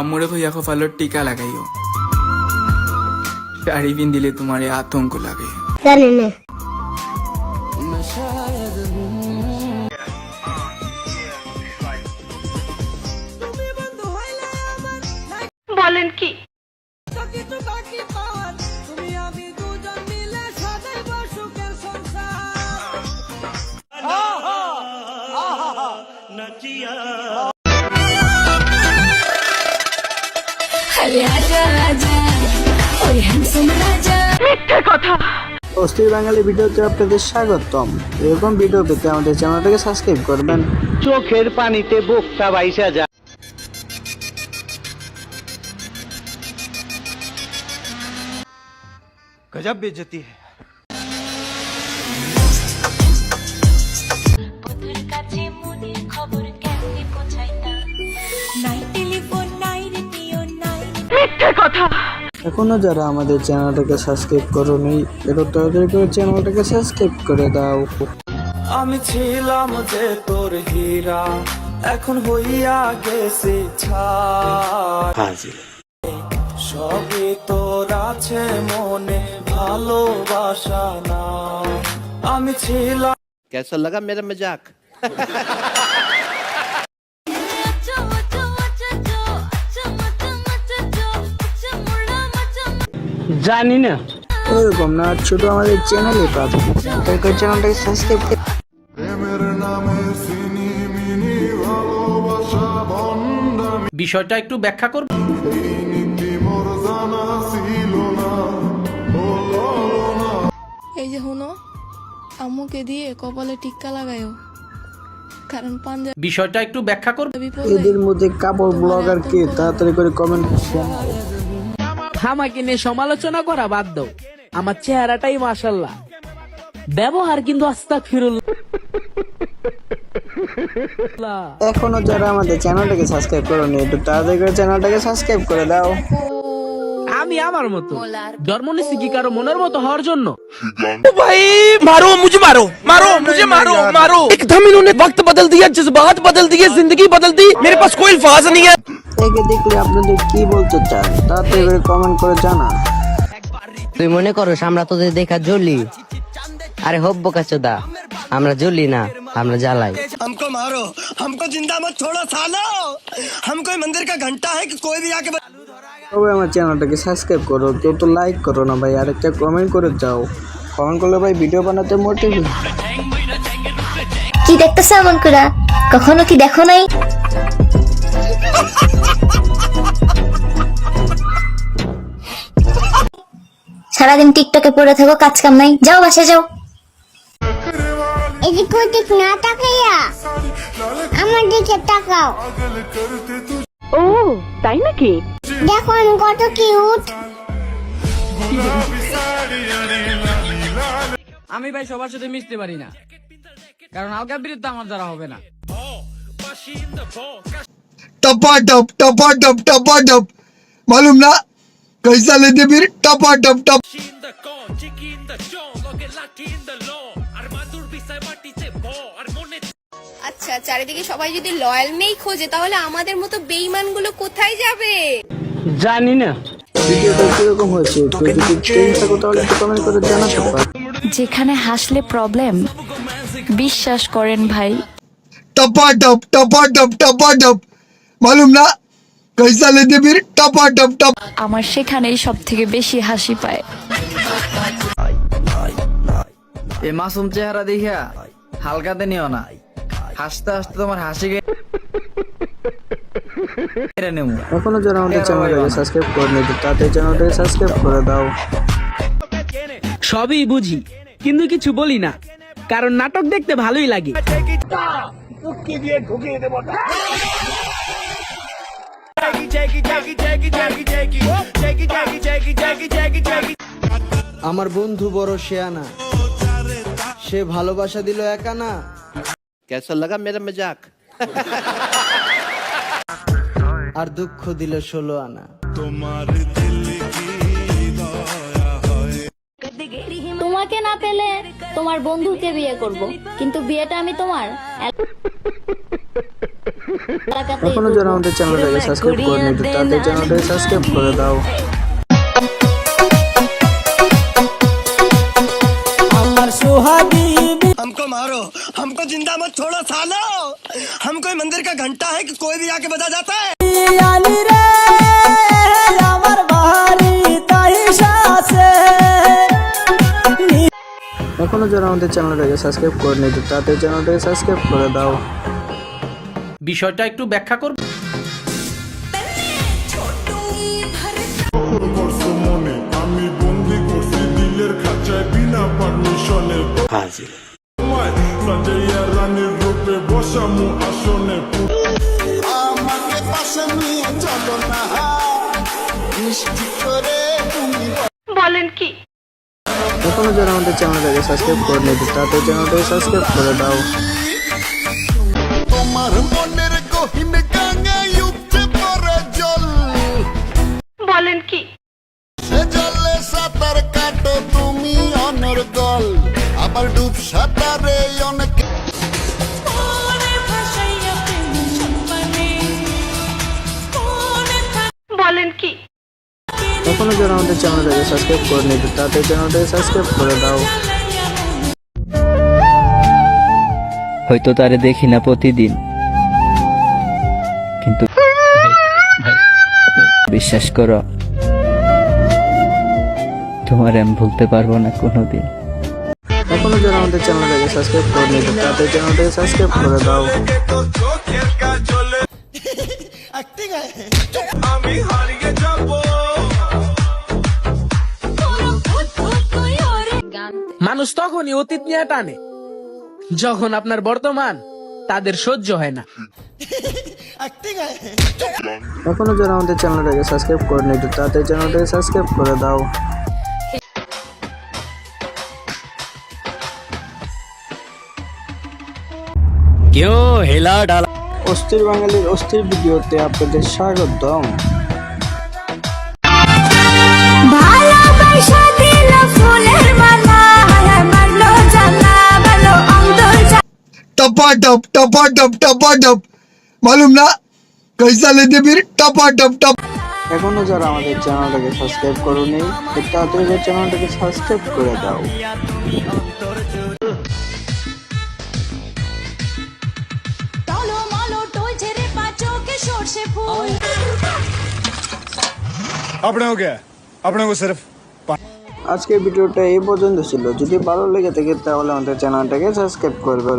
আম্মুরে কইয়া কপালত টিকা লাগাইও। শাড়ি পিন্দিলে তোমার আতঙ্ক লাগে। জানি না। বলেন কি? অস্থির বাঙালি ভিডিওতে আপনাদের স্বাগতম। এরকম ভিডিও পেতে আমাদের চ্যানেলটাকে সাবস্ক্রাইব করবেন। চোখের পানিতে বোকটা বাইশা যায়। গজব বেজতি হ্যাঁ মিথ্যে কথা এখনো যারা আমাদের চ্যানেলটাকে সাবস্ক্রাইব করোনি এত তাড়াতাড়ি করে চ্যানেলটাকে সাবস্ক্রাইব করে দাও আমি ছিলাম যে তোর হীরা এখন হইয়া গেছি ছাই সবই তোর আছে মনে ভালোবাসা না আমি ছিলাম कैसा लगा मेरा मजाक জানি না ওরকম না শুধু আমাদের চ্যানেলে পাবে। তাই চ্যানেলটাকে সাবস্ক্রাইব করে বিষয়টা একটু ব্যাখ্যা করবে। এই যে হনো আম্মুকে দিয়ে কপালে টিক্কা লাগায়ও। কারণ পাঞ্জাবি বিষয়টা একটু ব্যাখ্যা করবে। এদের মধ্যে কাপড় ব্লগার কে তাড়াতাড়ি করে কমেন্ট আমাকে নিয়ে সমালোচনা করা বাদ দাও আমার চেহারাটাই মাসাল্লাহ ব্যবহার কিন্তু আস্তা ফিরুল এখনো যারা আমাদের চ্যানেলটাকে সাবস্ক্রাইব করোনি একটু তাড়াতাড়ি করে চ্যানেলটাকে সাবস্ক্রাইব করে দাও আমি আমার মতো জন্ম নিচ্ছি কি কারো মনের মতো হওয়ার জন্য भाई मारो मुझे मारो मारो मुझे मारो मारो एकदम इन्होंने वक्त बदल दिया जज्बात बदल दिए जिंदगी बदल दी मेरे पास कोई अल्फाज नहीं है একে দেখলে আপনাদের কি বলতে চান তাড়াতাড়ি করে কমেন্ট করে জানান তুই মনে করস আমরা তোদের দেখা জ্বলি আরে হব বোকাচোদা আমরা জ্বলি না আমরা জ্বালাই हमको मारो हमको जिंदा मत छोड़ो सालो हम कोई मंदिर का घंटा है कि कोई भी आके তবে আমার চ্যানেলটাকে সাবস্ক্রাইব করো কেউ তো লাইক করো না ভাই আর একটা কমেন্ট করে যাও কমেন্ট করলে ভাই ভিডিও বানাতে মোটিভ কি দেখতেছ এমন করে কখনো কি দেখো নাই সারাদিন টিকটকে পড়ে থাকো কাজ কাম নাই। যাও বাসে যাও। এদিক ওদিক না তাকাইয়া আমার দিকে তাকাও। ও তাই নাকি? দেখো আমি কত কিউট আমি ভাই সবার সাথে মিশতে পারি না। কারণ আলগা বিরুদ্ধে আমার দ্বারা হবে না। Top top top top top মালুম না? कैसा लेते फिर टपा टप टप আচ্ছা চারিদিকে সবাই যদি লয়াল মেই খোঁজে তাহলে আমাদের মতো বেইমানগুলো কোথায় যাবে জানি না ভিডিওটা কিরকম হয়েছে কেউ যদি চেঞ্জ থাকো তাহলে একটু কমেন্ট করে জানাতে পারো যেখানে হাসলে প্রবলেম বিশ্বাস করেন ভাই टपा टप टपा टप टपा टप मालूम ना কৈসালে দেবীর টাপা আমার সেখানেই সব থেকে বেশি হাসি পায়। এ মাসুম চেহারা দেখিয়া হালকাতে নিও না। হাসতে হাসতে তোমার হাসি এখনও যারা আমাদের চ্যানেলটাকে সাবস্ক্রাইব করে নিতে তাতে চ্যানেলটাকে সাবস্ক্রাইব করে দাও। সবই বুঝি কিন্তু কিছু বলি না কারণ নাটক দেখতে ভালোই লাগে। ঢুকিয়ে দেবো। আমার বন্ধু বড় শেয়ানা সে ভালোবাসা দিল একা না। কেসা লাগা মেরা মজাক? আর দুঃখ দিল ষোলো আনা। তোমার তোমাকে না পেলে তোমার বন্ধুকে বিয়ে করব কিন্তু বিয়েটা আমি তোমার। এখনো যারা আমাদের চ্যানেলটাকে সাবস্ক্রাইব করেনি তো তাদের চ্যানেলটাকে সাবস্ক্রাইব করে দাও আমার সোহাগী हमको मारो हमको जिंदा मत छोड़ो सालो हम कोई मंदिर का घंटा है कि कोई भी आके बजा जाता है বিয়ানি রে আমার বাহারি তাই শাসে এখনো যারা আমাদের চ্যানেলটাকে সাবস্ক্রাইব করেনি তো তাদের চ্যানেলটাকে সাবস্ক্রাইব করে দাও বিষয়টা একটু ব্যাখ্যা করবে। মনে বলেন কি? এখনও যারা আমাদের চ্যানেলটাকে সাবস্ক্রাইব তাদের চ্যানেলটাকে সাবস্ক্রাইব করে দাও। তোমার গাঙে জল। বলেন কি? সে জলে সাঁতার কাটো তুমি অনর্গল আবার ডুব সাঁতারে অনেক ভাসাইয়া প্রেম সম্মানে? বলেন কি? এখনও যারা আমাদের চ্যানেলটাকে সাবস্ক্রাইব করেনি তো তাদের চ্যানেলটাকে সাবস্ক্রাইব করে দাও। হয়তো তারে দেখি না প্রতিদিন। বিশ্বাস করো। তোমার আমি ভুলতে পারব না কোনোদিন। এখনও যারা আমাদের চ্যানেলটাকে সাবস্ক্রাইব করেনি তাদের চ্যানেলটাকে সাবস্ক্রাইব করে দাও। মানুষ তখনই অতীত নিয়ে টানে যখন আপনার বর্তমান তাদের সহ্য হয় না। এখনও যারা আমাদের চ্যানেলটাকে সাবস্ক্রাইব করেনি তো তাদের চ্যানেলটাকে সাবস্ক্রাইব করে দাও। কেউ হেলা ডালা অস্থির বাঙালির অস্থির ভিডিওতে আপনাদের স্বাগতম। ভালোবাসা टपाटप टपाटप टपाटप मालूम ना कैसा लेते फिर टपाटप टप এখনো যারা আমাদের চ্যানেলটাকে সাবস্ক্রাইব করোনি তো তাদের চ্যানেলটাকে সাবস্ক্রাইব করে দাও টলো মলো টলছে রে পাচোকে সর্ষে ফুল अपने हो गया अपने को सिर्फ আজকের ভিডিওটা এই পর্যন্ত ছিল যদি ভালো লেগে থাকে তাহলে আমাদের চ্যানেলটাকে সাবস্ক্রাইব করবে